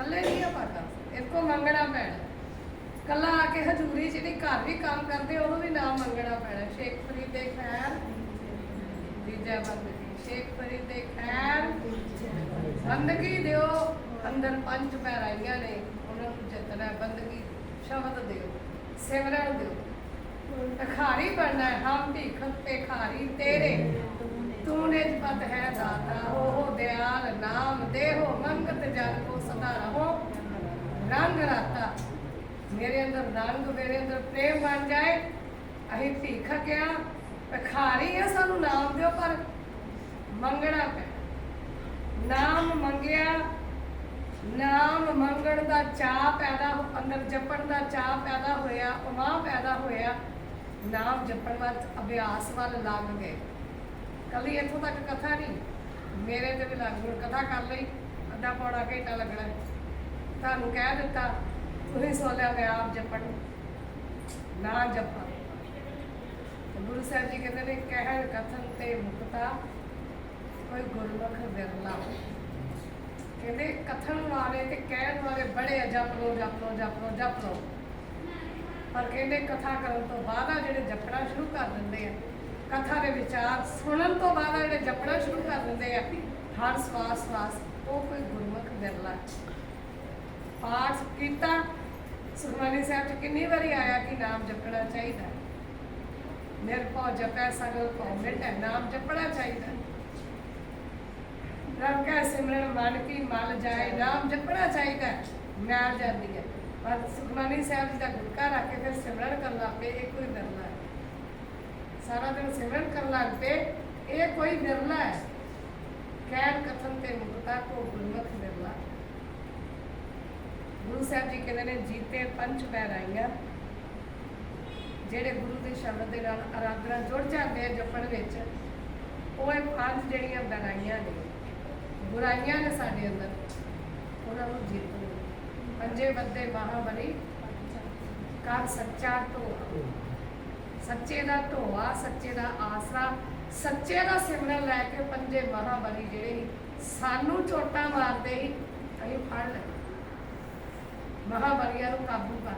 ਕੱਲੇ ਨਹੀਂ ਆ ਪਾਦਾ ਇੱਕੋ ਮੰਗਣਾ ਪੈਣਾ। ਕੱਲਾ ਆ ਕੇ ਹਜ਼ੂਰੀ ਜਿਹੜੀ ਘਰ ਵੀ ਕੰਮ ਕਰਦੇ, ਉਹਨੂੰ ਵੀ ਨਾਮ ਮੰਗਣਾ ਪੈਣਾ। ਸ਼ੇਖ ਫਰੀਦ ਦੇ ਖੈਰ ਤੀਜਾ ਬੰਦਗੀ ਸ਼ੇਖ ਫਰੀਦ ਦੇ ਖੈਰ, ਬੰਦਗੀ ਦਿਓ। ਅੰਦਰ ਪੰਜ ਪੈਰਾਈਆਂ ਨੇ, ਉਹਨਾਂ ਨੂੰ ਜਿੱਤਣਾ ਬੰਦਗੀ ਸ਼ਬਦ ਦਿਓ, ਸਿਮਰਨ ਦਿਓ। ਅਖਾਰੀ ਬਣਨਾ ਹੈ, ਹਮ ਭੀਖਤ ਤੇ ਖਾਰੀ ਤੇਰੇ। ਤੂੰ ਨਿਜਪਤ ਹੈ ਦਾਤਾ ਹੋ ਦਿਆਲ ਨਾਮ ਦੇਹੋ, ਮੰਗਤ ਜਨ ਕੋ ਸਦਾ ਰਹੋ ਰੰਗ ਰਾਤਾ। ਮੇਰੇ ਅੰਦਰ ਰੰਗ, ਮੇਰੇ ਅੰਦਰ ਪ੍ਰੇਮ ਬਣ ਜਾਏ। ਅਸੀਂ ਭੀਖ ਕਿਆ ਭਿਖਾਰੀ ਆ ਸਾਨੂੰ ਨਾਮ ਦਿਓ, ਪਰ ਮੰਗਣਾ ਪੈ ਨਾਮ ਮੰਗਿਆ। ਨਾਮ ਮੰਗਣ ਦਾ ਚਾਹ ਪੈਦਾ ਅੰਦਰ ਜਪਣ ਦਾ ਚਾਹ ਪੈਦਾ ਹੋਇਆ ਉਮਾ ਪੈਦਾ ਹੋਇਆ। ਨਾਮ ਜਪਣ ਵੱਲ, ਅਭਿਆਸ ਵੱਲ ਲੱਗ ਗਏ। ਕੱਲੀ ਇੱਥੋਂ ਤੱਕ ਕਥਾ ਨਹੀਂ। ਮੇਰੇ ਤੇ ਵੀ ਲੱਗ ਗਈ, ਕਥਾ ਕਰ ਲਈ। ਅੱਧਾ ਪੌੜਾ ਘੰਟਾ ਲੱਗਣਾ ਹੈ। ਤੁਹਾਨੂੰ ਕਹਿ ਦਿੱਤਾ, ਤੁਸੀਂ ਸੋ ਲਿਆ, ਮੈਂ ਆਪ ਜਪਣ ਨਾ। ਜਪਾਂ। ਗੁਰੂ ਸਾਹਿਬ ਜੀ ਕਹਿੰਦੇ ਨੇ ਕਹਿਣ ਕਥਨ ਤੇ ਮੁਕਤਾ, ਕੋਈ ਗੁਰਮੁਖ ਵਿਰਲਾ ਕਹਿੰਦੇ, ਕਥਨ ਵਾਲੇ ਤੇ ਕਹਿਣ ਵਾਲੇ ਬੜੇ ਜਪ ਲੋ ਜਪ ਲੋ ਜਪ ਲੋ ਜਪ ਲੋ ਪਰ ਕਹਿੰਦੇ, ਕਥਾ ਕਰਨ ਤੋਂ ਬਾਅਦ ਆ ਜਿਹੜੇ ਜਪਣਾ ਸ਼ੁਰੂ ਕਰ ਦਿੰਦੇ ਆ। ਕਥਾ ਦੇ ਵਿਚਾਰ ਸੁਣਨ ਤੋਂ ਬਾਅਦ ਆ ਜਿਹੜੇ ਜਪਣਾ ਸ਼ੁਰੂ ਕਰ ਦਿੰਦੇ ਆ। ਹਰ ਸਵਾਸ ਸਵਾਸ ਉਹ ਕੋਈ ਗੁਰਮੁਖ ਵਿਰਲਾ ਪਾਠ ਕੀਤਾ, ਸੁਖਮਨੀ ਸਾਹਿਬ ਚ ਕਿੰਨੀ ਵਾਰੀ ਆਇਆ ਕਿ ਨਾਮ ਜਪਣਾ ਚਾਹੀਦਾ? ਨਿਰਭਉ ਜਪੈ ਸਗਲ ਭਉ ਮਿਟੈ ਨਾਮ ਜਪਣਾ ਚਾਹੀਦਾ। ਰੱਬ ਕਾ ਸਿਮਰਨ ਮਨ ਕੀ ਮਲ ਜਾਏ, ਨਾਮ ਜਪਣਾ ਚਾਹੀਦਾ ਹੈ। ਮੈਲ ਜਾਂਦੀ ਹੈ। ਪਰ ਸੁਖਮਨੀ ਸਾਹਿਬ ਜੀ ਦਾ ਗੁਟਕਾ ਰੱਖ ਕੇ ਫਿਰ ਸਿਮਰਨ ਕਰਨ ਲੱਗ ਪਏ, ਇਹ ਕੋਈ ਵਿਰਲਾ ਸਾਰਾ ਦਿਨ ਸਿਮਰਨ ਕਰਨ ਲੱਗ ਪਏ, ਇਹ ਕੋਈ ਵਿਰਲਾ ਹੈ। ਕਹਿਣ ਕਥਨ ਤੇ ਮੁਕਤਾ ਕੋ ਗੁਰਮੁਖ ਵਿਰਲਾ ਗੁਰੂ ਸਾਹਿਬ ਜੀ ਕਹਿੰਦੇ ਨੇ, ਜੀਤੇ ਪੰਜ ਬੈਰਾਈਆਂ ਜਿਹੜੇ ਗੁਰੂ ਦੇ ਸ਼ਬਦ ਦੇ ਨਾਲ ਆਰਾਧਨਾ ਜੁੜ ਜਾਂਦੇ ਆ ਜਪਣ ਵਿੱਚ, ਉਹ ਇਹ ਪੰਜ ਜਿਹੜੀਆਂ ਬੈਰਾਈਆਂ ਨੇ, ਬੁਰਾਈਆਂ ਨੇ ਸਾਡੇ ਅੰਦਰ, ਉਹਨਾਂ ਨੂੰ ਜਿੱਤਣਾ ਪੰਜੇ ਬੰਦੇ ਮਹਾਬਲੀ ਕਰ ਸੱਚਾ ਢੋਆ ਸੱਚੇ ਦਾ ਢੋਆ ਸੱਚੇ ਦਾ ਆਸਰਾ ਸੱਚੇ ਦਾ ਸਿਮਰਨ ਲੈ ਕੇ ਪੰਜੇ ਮਹਾਬਲੀ ਜਿਹੜੇ ਸੀ, ਸਾਨੂੰ ਚੋਟਾਂ ਮਾਰਦੇ ਹੀ ਅਸੀਂ ਫੜ ਲੈ। ਮਹਾਬਲੀਆਂ ਨੂੰ ਕਾਬੂ ਕਰ।